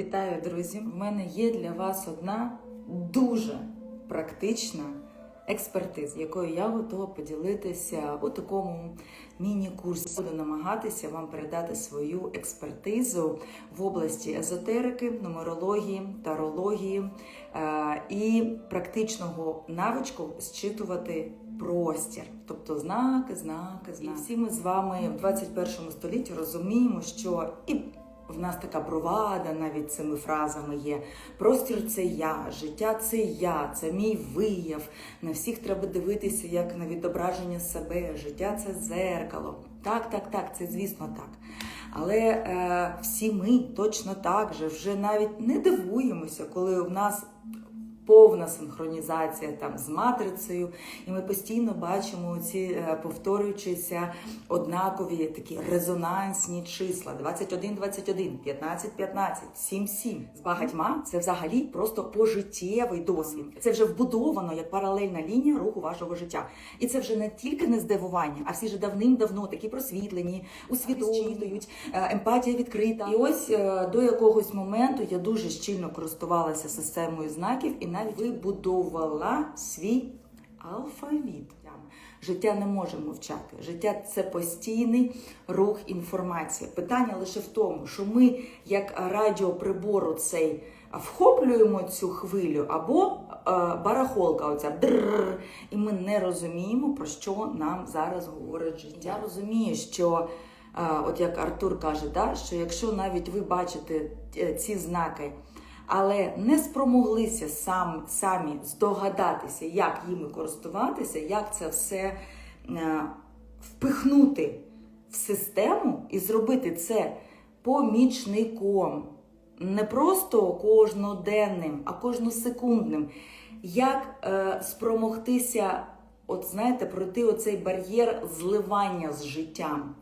Вітаю, друзі! В мене є для вас одна дуже практична експертиза, якою я готова поділитися у такому міні-курсі. Буду намагатися вам передати свою експертизу в області езотерики, нумерології, тарології е, і практичного навичку зчитувати простір, тобто знаки, знаки, знаки. І всі ми з вами в 21 столітті розуміємо, що і в нас така бровада навіть цими фразами є. Простір це я, життя це я, це мій вияв. На всіх треба дивитися як на відображення себе. Життя це зеркало. Так, так, так, це звісно так. Але е, всі ми точно так же вже навіть не дивуємося, коли в нас повна синхронізація там з матрицею, і ми постійно бачимо ці е, повторюючися однакові такі резонансні числа: 21, 21, 15, 15, 7, 7. З багатьма це взагалі просто пожиттєвий досвід. Це вже вбудовано як паралельна лінія руху вашого життя. І це вже не тільки не здивування, а всі ж давним-давно такі просвітлені, усвідомлюють, е, емпатія відкрита. І ось е, до якогось моменту я дуже щільно користувалася системою знаків і навіть вибудовувала свій алфавіт. Життя не може мовчати. Життя це постійний рух інформації. Питання лише в тому, що ми, як радіоприбору, цей вхоплюємо цю хвилю, або е, барахолка, оця дрррр, і ми не розуміємо, про що нам зараз говорить життя. Я розумію, що. е, От як Артур каже, да, що якщо навіть ви бачите е, ці знаки, але не спромоглися сам, самі здогадатися, як їми користуватися, як це все е, впихнути в систему і зробити це помічником, не просто кожноденним, а кожносекундним. Як е, спромогтися, от знаєте, пройти оцей бар'єр зливання з життям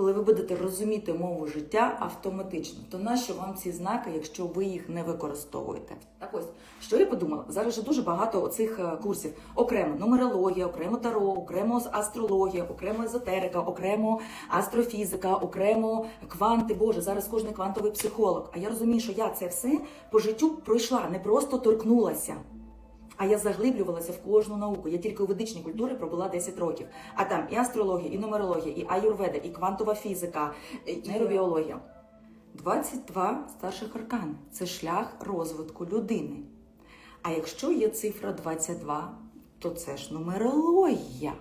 коли ви будете розуміти мову життя автоматично, то нащо вам ці знаки, якщо ви їх не використовуєте? Так ось, що я подумала? Зараз же дуже багато оцих е, курсів. Окремо нумерологія, окремо таро, окремо астрологія, окремо езотерика, окремо астрофізика, окремо кванти. Боже, зараз кожен квантовий психолог. А я розумію, що я це все по життю пройшла, не просто торкнулася. А я заглиблювалася в кожну науку. Я тільки у ведичній культурі пробула 10 років. А там і астрологія, і нумерологія, і аюрведа, і квантова фізика, і нейробіологія. 22 старших аркани це шлях розвитку людини. А якщо є цифра 22, то це ж нумерологія.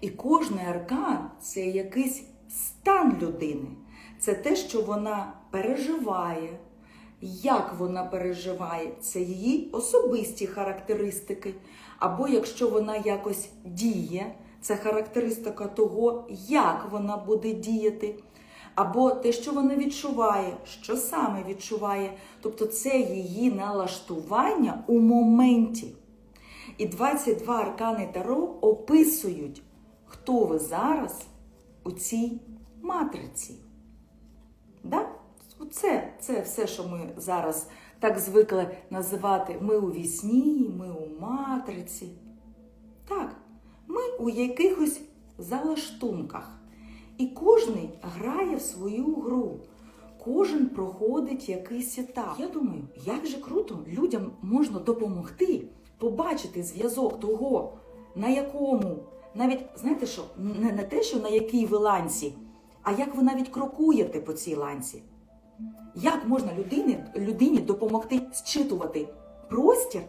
І кожний аркан це якийсь стан людини. Це те, що вона переживає. Як вона переживає, це її особисті характеристики. Або якщо вона якось діє, це характеристика того, як вона буде діяти. Або те, що вона відчуває, що саме відчуває. Тобто це її налаштування у моменті. І 22 аркани Таро описують, хто ви зараз у цій матриці. Да? Це, це все, що ми зараз так звикли називати ми у вісні, ми у матриці. Так, ми у якихось залаштунках. І кожен грає в свою гру. Кожен проходить якийсь етап. Я думаю, як же круто людям можна допомогти побачити зв'язок того, на якому, навіть знаєте що, не, не те, що на якій ви ланці, а як ви навіть крокуєте по цій ланці. Як можна людині, людині допомогти зчитувати простір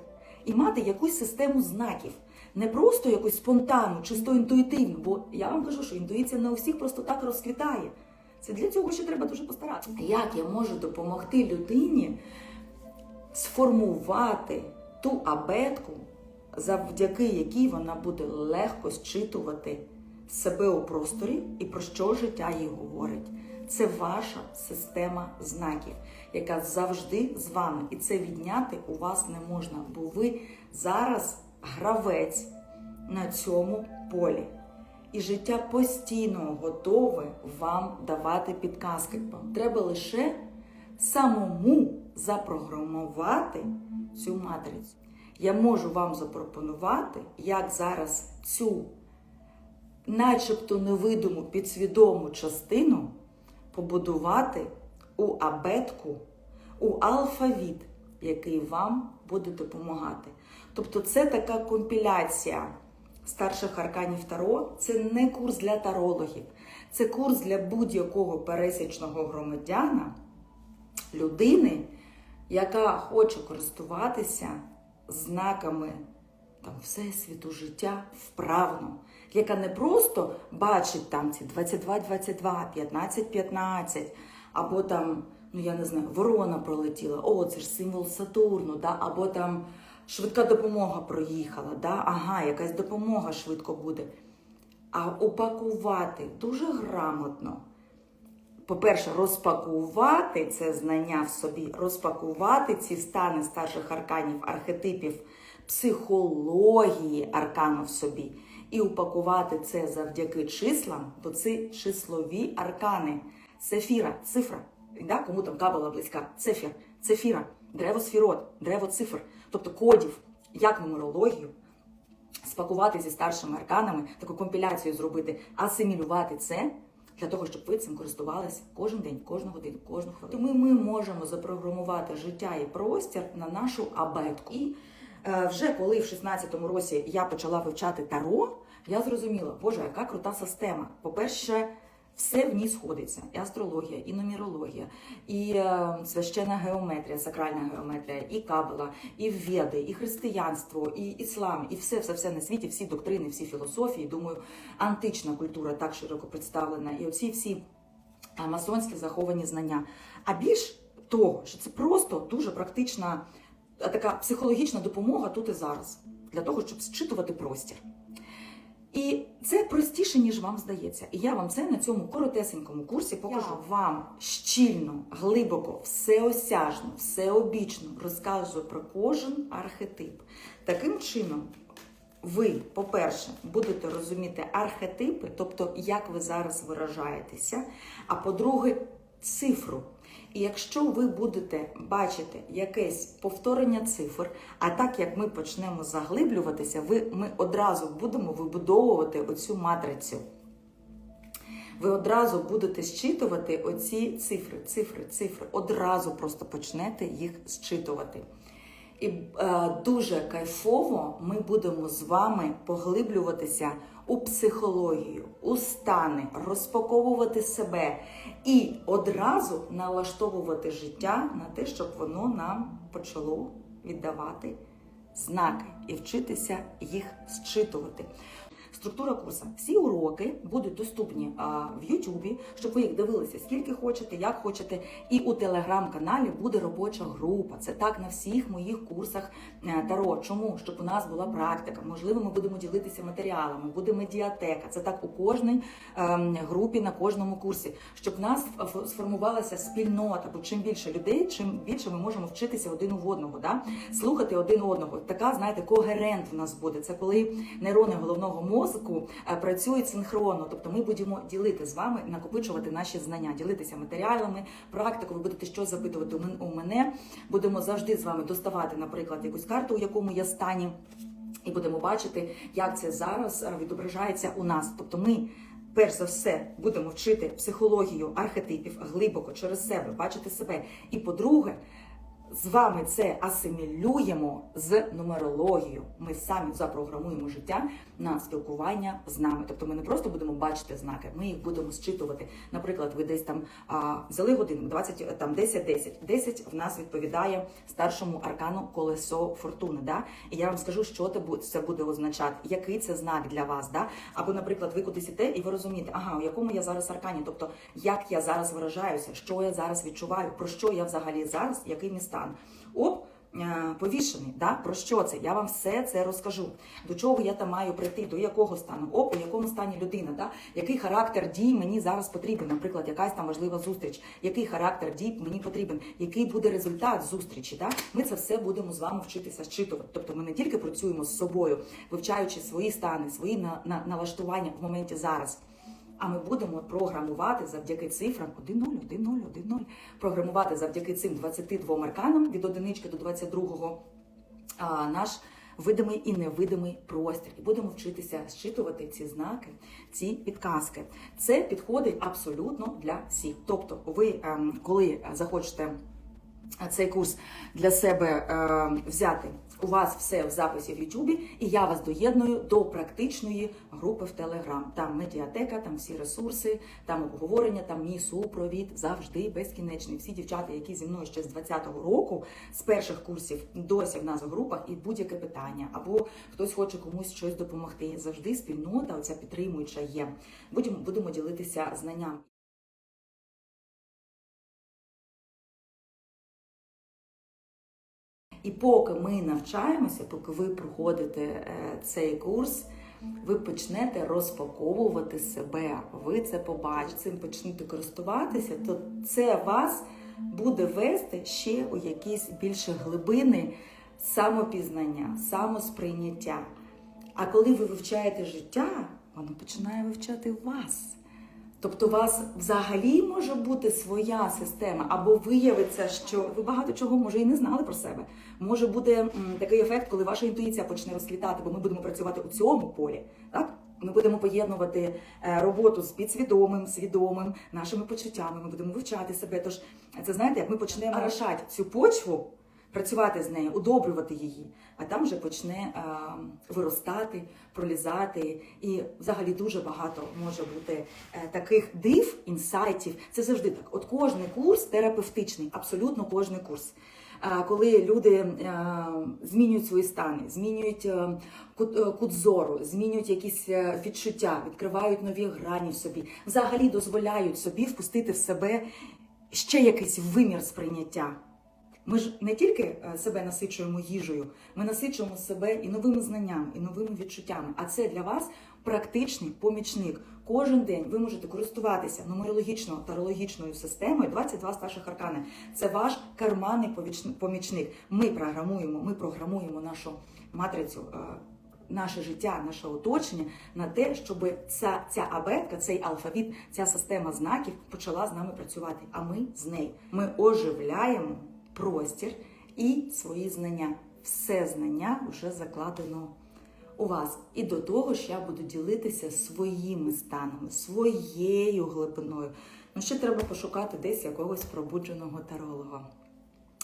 і мати якусь систему знаків? Не просто якусь спонтанну, чисто інтуїтивну, бо я вам кажу, що інтуїція не у всіх просто так розквітає. Це для цього ще треба дуже постаратися. Як я можу допомогти людині сформувати ту абетку, завдяки якій вона буде легко зчитувати себе у просторі і про що життя їй говорить? Це ваша система знаків, яка завжди з вами. І це відняти у вас не можна, бо ви зараз гравець на цьому полі. І життя постійно готове вам давати підказки. Вам треба лише самому запрограмувати цю матрицю. Я можу вам запропонувати, як зараз цю, начебто невидиму підсвідому частину побудувати у абетку, у алфавіт, який вам буде допомагати. Тобто, це така компіляція старших арканів Таро. Це не курс для тарологів, це курс для будь-якого пересічного громадяна, людини, яка хоче користуватися знаками там всесвіту життя вправно, яка не просто бачить там ці 22-22, 15-15, або там, ну я не знаю, ворона пролетіла, о, це ж символ Сатурну, да? або там швидка допомога проїхала, да? ага, якась допомога швидко буде. А упакувати дуже грамотно. По-перше, розпакувати це знання в собі, розпакувати ці стани старших арканів, архетипів, психології аркану в собі. І упакувати це завдяки числам, бо це числові аркани. Сефіра, цифра. Да? Кому там кабала близька? Цефір, цефіра, древо сфірот, древо цифр, тобто кодів, як нумерологію, спакувати зі старшими арканами, таку компіляцію зробити, асимілювати це для того, щоб ви цим користувалися кожен день, кожну годину, кожну хвилину. Ми, ми можемо запрограмувати життя і простір на нашу абетку. Е, вже коли в 16-му році я почала вивчати таро, я зрозуміла, боже, яка крута система. По-перше, все в ній сходиться: і астрологія, і нумерологія, і е, священна геометрія, сакральна геометрія, і кабала, і веди, і християнство, і іслам, і все, все, все на світі, всі доктрини, всі філософії. Думаю, антична культура так широко представлена, і оці всі е, масонські заховані знання. А більш того, що це просто дуже практична така психологічна допомога тут і зараз для того, щоб зчитувати простір. І це простіше, ніж вам здається. І я вам це на цьому коротесенькому курсі покажу вам щільно, глибоко, всеосяжно, всеобічно розкажу про кожен архетип. Таким чином, ви, по-перше, будете розуміти архетипи, тобто як ви зараз виражаєтеся, а по-друге, цифру. І якщо ви будете бачити якесь повторення цифр, а так як ми почнемо заглиблюватися, ви, ми одразу будемо вибудовувати оцю матрицю. Ви одразу будете зчитувати оці цифри, цифри, цифри. Одразу просто почнете їх зчитувати. І е, дуже кайфово ми будемо з вами поглиблюватися у психологію, у стани, розпаковувати себе і одразу налаштовувати життя на те, щоб воно нам почало віддавати знаки і вчитися їх зчитувати. Структура курсу. Всі уроки будуть доступні в Ютубі, щоб ви їх дивилися скільки хочете, як хочете. І у телеграм-каналі буде робоча група. Це так на всіх моїх курсах е, Таро. Чому? Щоб у нас була практика. Можливо, ми будемо ділитися матеріалами, буде медіатека. Це так у кожній ем, групі на кожному курсі, щоб в нас сформувалася спільнота. Бо чим більше людей, чим більше ми можемо вчитися один у одного, да? слухати один одного. Така, знаєте, когерент в нас буде. Це коли нейрони головного мозку е, працюють синхронно. Тобто ми будемо ділити з вами, накопичувати наші знання, ділитися матеріалами, практикою. Ви будете щось запитувати у мене. Будемо завжди з вами доставати, наприклад, якусь карту, у якому я стані. І будемо бачити, як це зараз е, відображається у нас. Тобто ми. Перш за все будемо вчити психологію архетипів глибоко через себе, бачити себе. І по-друге, з вами це асимілюємо з нумерологією. Ми самі запрограмуємо життя на спілкування з нами. Тобто ми не просто будемо бачити знаки, ми їх будемо зчитувати. Наприклад, ви десь там а, взяли годину, 20, там 10, 10. 10 в нас відповідає старшому аркану колесо фортуни. Да? І я вам скажу, що це буде, означати, який це знак для вас. Да? Або, наприклад, ви кудись іде і ви розумієте, ага, у якому я зараз аркані, тобто як я зараз виражаюся, що я зараз відчуваю, про що я взагалі зараз, який мій стан. Оп, е, повішений, да? про що це? Я вам все це розкажу. До чого я там маю прийти, до якого стану, оп, у якому стані людина, да? який характер дій мені зараз потрібен, наприклад, якась там важлива зустріч, який характер дій мені потрібен, який буде результат зустрічі. Да? Ми це все будемо з вами вчитися зчитувати. Тобто ми не тільки працюємо з собою, вивчаючи свої стани, свої на, на, налаштування в моменті зараз. А ми будемо програмувати завдяки цифрам 1-0, 1-0, 1-0. Програмувати завдяки цим 22 арканам від одинички до 22 а, наш видимий і невидимий простір. І будемо вчитися зчитувати ці знаки, ці підказки. Це підходить абсолютно для всіх. Тобто, ви, ем, коли захочете цей курс для себе е, взяти. У вас все в записі в Ютубі, і я вас доєдную до практичної групи в Телеграм. Там медіатека, там всі ресурси, там обговорення, там мій супровід завжди безкінечний. Всі дівчата, які зі мною ще з 20-го року, з перших курсів досі в нас в групах, і будь-яке питання, або хтось хоче комусь щось допомогти. Завжди спільнота, оця підтримуюча є. Будемо будемо ділитися знанням. І поки ми навчаємося, поки ви проходите е, цей курс, ви почнете розпаковувати себе. Ви це побачите, цим почнете користуватися, то це вас буде вести ще у якісь більше глибини самопізнання, самосприйняття. А коли ви вивчаєте життя, воно починає вивчати вас. Тобто у вас взагалі може бути своя система, або виявиться, що ви багато чого може і не знали про себе. Може бути такий ефект, коли ваша інтуїція почне розквітати, бо ми будемо працювати у цьому полі. Так? Ми будемо поєднувати е, роботу з підсвідомим, свідомим, нашими почуттями. Ми будемо вивчати себе. Тож це знаєте, як ми почнемо рашати цю почву, працювати з нею, удобрювати її, а там вже почне е, виростати, пролізати. І взагалі дуже багато може бути е, таких див, інсайтів. Це завжди так. От кожний курс терапевтичний, абсолютно кожний курс. Е, Коли люди змінюють свої стани, змінюють кут, змінюють якісь відчуття, відкривають нові грані в собі, взагалі дозволяють собі впустити в себе ще якийсь вимір сприйняття. Ми ж не тільки е, себе насичуємо їжею, ми насичуємо себе і новими знаннями, і новими відчуттями. А це для вас практичний помічник. Кожен день ви можете користуватися нумерологічною тарологічною системою 22 старших аркани. Це ваш карманний помічник. Ми програмуємо, ми програмуємо нашу матрицю. е, Наше життя, наше оточення на те, щоб ця, ця абетка, цей алфавіт, ця система знаків почала з нами працювати. А ми з нею. Ми оживляємо простір і свої знання. Все знання вже закладено у вас. І до того ж я буду ділитися своїми станами, своєю глибиною. Ну ще треба пошукати десь якогось пробудженого таролога.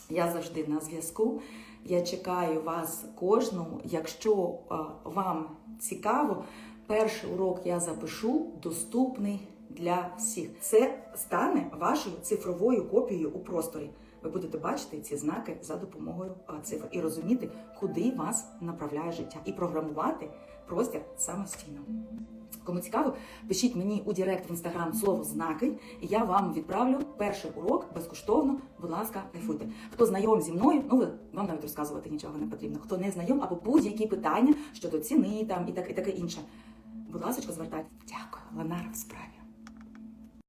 Я завжди на зв'язку. Я чекаю вас кожного. Якщо е, вам цікаво, перший урок я запишу доступний для всіх. Це стане вашою цифровою копією у просторі. Ви будете бачити ці знаки за допомогою е, цифр і розуміти, куди вас направляє життя, і програмувати простір самостійно. Кому цікаво, пишіть мені у Директ в інстаграм слово знаки, і я вам відправлю перший урок безкоштовно. Будь ласка, кайфуйте. Хто знайом зі мною, ну ви вам навіть розказувати нічого не потрібно. Хто не знайом, або будь-які питання щодо ціни там і так і таке інше. Будь ласка, звертайте. Дякую, Ланара в справі.